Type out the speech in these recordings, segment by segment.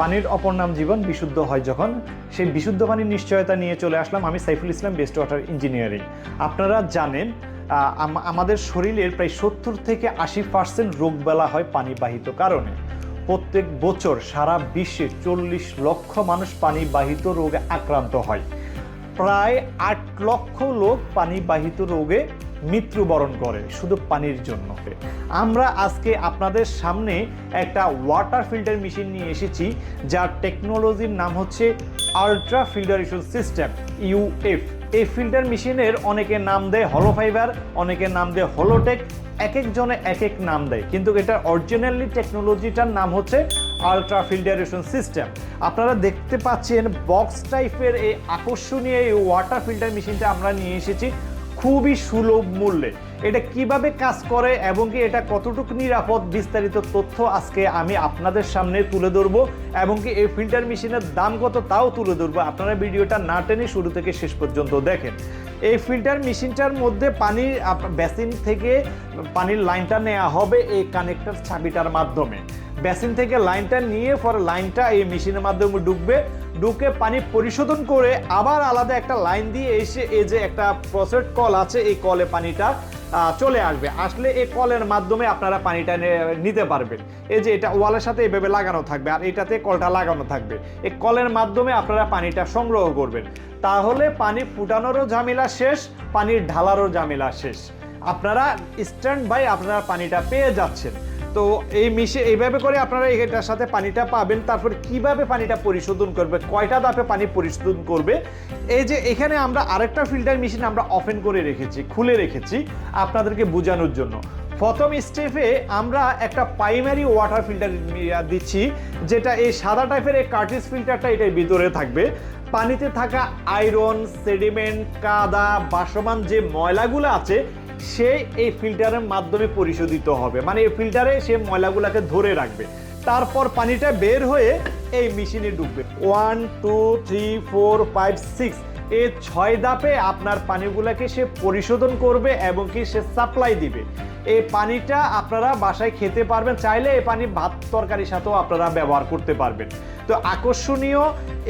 পানির অপর নাম জীবন বিশুদ্ধ হয় যখন সেই বিশুদ্ধ পানির নিশ্চয়তা নিয়ে চলে আসলাম আমি Saiful Islam best water engineering আপনারা জানেন আমাদের শরীরের প্রায় সত্তর থেকে আশি পার্সেন্ট রোগবেলা হয় পানিবাহিত কারণে। প্রত্যেক বছর সারা বিশ্বে চল্লিশ লক্ষ মানুষ পানিবাহিত রোগে আক্রান্ত হয়। প্রায় আট লক্ষ লোক পানিবাহিত রোগে মৃত্যুবরণ করে, শুধু পানির জন্য। আমরা আজকে আপনাদের সামনে একটা ওয়াটার ফিল্টার মেশিন নিয়ে এসেছি, যার টেকনোলজির নাম হচ্ছে আলট্রা ফিল্টারেশন সিস্টেম ইউএফ এই ফিল্টার মেশিনের অনেকে নাম দেয় হলো ফাইবার অনেকে নাম দেয় হলোটেক এক একজনে এক এক নাম দেয়। কিন্তু এটার অরিজিনালি টেকনোলজিটার নাম হচ্ছে আলট্রা ফিল্টারেশন সিস্টেম আপনারা দেখতে পাচ্ছেন বক্স টাইপের এই আকর্ষণীয় এই ওয়াটার ফিল্টার মেশিনটা আমরা নিয়ে এসেছি খুবই সুলভ মূল্যে। এটা কীভাবে কাজ করে এবং কি এটা কতটুকু নিরাপদ বিস্তারিত তথ্য আজকে আমি আপনাদের সামনে তুলে ধরবো এবং কি এই ফিল্টার মেশিনের দাম কত তাও তুলে ধরবো। আপনারা ভিডিওটা না টেনে শুরু থেকে শেষ পর্যন্ত দেখেন। এই ফিল্টার মেশিনটার মধ্যে পানি বেসিন থেকে পানির লাইনটা নেওয়া হবে এই কানেক্টর ছাবিটার মাধ্যমে। বেসিন থেকে লাইনটা নিয়ে পরে লাইনটা এই মেশিনের মাধ্যমে ডুববে ঢুকে পানি পরিশোধন করে আবার আলাদা একটা লাইন দিয়ে এসে এই যে একটা প্রসেড কল আছে, এই কলে পানিটা চলে আসবে। আসলে এই কলের মাধ্যমে আপনারা পানিটা নিতে পারবেন। এই যে এটা ওয়ালের সাথে এইভাবে লাগানো থাকবে আর এটাতে কলটা লাগানো থাকবে। এই কলের মাধ্যমে আপনারা পানিটা সংগ্রহ করবেন। তাহলে পানি ফুটানোরও ঝামেলা শেষ, পানির ঢালারও ঝামেলা শেষ। আপনারা স্ট্যান্ড বাই আপনারা পানিটা পেয়ে যাচ্ছেন। তো এই মিশে এইভাবে করে আপনারা এটার সাথে পানিটা পাবেন, তারপর কীভাবে পানিটা পরিশোধন করবে, কয়টা দাপে পানি পরিশোধন করবে, এই যে এখানে আমরা আরেকটা ফিল্টার মেশিন আমরা ওপেন করে রেখেছি, খুলে রেখেছি আপনাদেরকে বোঝানোর জন্য। প্রথম স্টেপে আমরা একটা প্রাইমারি ওয়াটার ফিল্টার দিচ্ছি, যেটা এই সাদা টাইপের এই কার্টিস ফিল্টারটা এটার ভিতরে থাকবে। পানিতে থাকা আয়রন সেডিমেন্ট কাদা, বাসমান যে ময়লাগুলো আছে সেই এই ফিল্টারের মাধ্যমে পরিশোধিত হবে। মানে এই ফিল্টারে সে ময়লাগুলোকে ধরে রাখবে। তারপর পানিটা বের হয়ে এই মেশিনে ঢুকবে। One two three four five six এই ছয় ধাপে আপনার পানিগুলোকে সে পরিশোধন করবে এবং কি সে সাপ্লাই দিবে। এই পানিটা আপনারা বাসায় খেতে পারবেন, চাইলে এই পানি ভাত তরকারির সাথেও আপনারা ব্যবহার করতে পারবেন। তো আকর্ষণীয়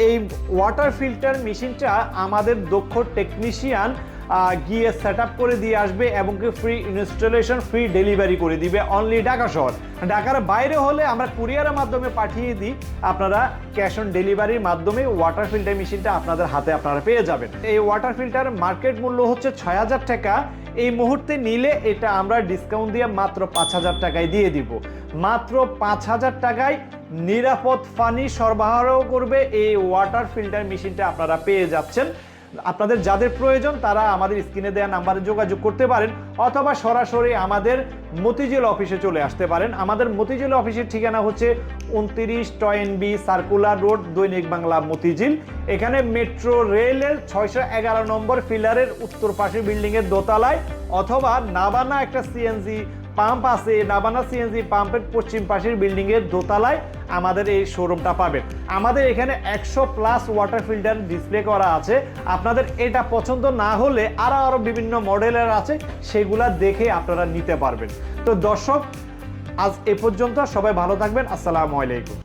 এই ওয়াটার ফিল্টার মেশিনটা আমাদের দক্ষ টেকনিশিয়ান গিয়ে সেট করে দিয়ে আসবে এবং কি ফ্রি ইনস্টলেশন ফ্রি ডেলিভারি করে দিবে অনলি ঢাকা শহর। ঢাকার বাইরে হলে আমরা কুরিয়ারের মাধ্যমে পাঠিয়ে দিই। আপনারা ক্যাশ অন ডেলিভারির মাধ্যমে ওয়াটার ফিল্টার মেশিনটা আপনাদের হাতে আপনারা পেয়ে যাবেন। এই ওয়াটার ফিল্টার মার্কেট মূল্য হচ্ছে ছয় হাজার টাকা। এই মুহূর্তে নিলে এটা আমরা ডিসকাউন্ট দিয়ে মাত্র পাঁচ হাজার টাকায় দিয়ে দিব। মাত্র পাঁচ হাজার টাকায় নিরাপদ পানি সরবরাহ করবে এই ওয়াটার ফিল্টার মেশিনটা আপনারা পেয়ে যাচ্ছেন। আপনাদের যাদের প্রয়োজন, তারা আমাদের স্ক্রিনে দেওয়া নাম্বারে যোগাযোগ করতে পারেন, অথবা সরাসরি আমাদের মতিঝিল অফিসে চলে আসতে পারেন। আমাদের মতিঝিল অফিসের ঠিকানা হচ্ছে উনত্রিশ টয়েন বি সার্কুলার রোড, দৈনিক বাংলা মতিঝিল। এখানে মেট্রো রেলের ছয়শো এগারো নম্বর ফিলারের উত্তর পাশের বিল্ডিংয়ের দোতলায়, অথবা নাবানা একটা সিএনজি পাম্প আছে, নাবানা সিএনজি পাম্পের পশ্চিম পাশের বিল্ডিংয়ের দোতলায়। আমাদের এই শোরুমটা পাবেন। আমাদের এখানে একশো প্লাস ওয়াটার ফিল্টার ডিসপ্লে করা আছে। আপনাদের এটা পছন্দ না হলে আরও আরও বিভিন্ন মডেলের আছে, সেগুলা দেখে আপনারা নিতে পারবেন। তো দর্শক, আজ এ পর্যন্ত সবাই ভালো থাকবেন। আসসালামু আলাইকুম।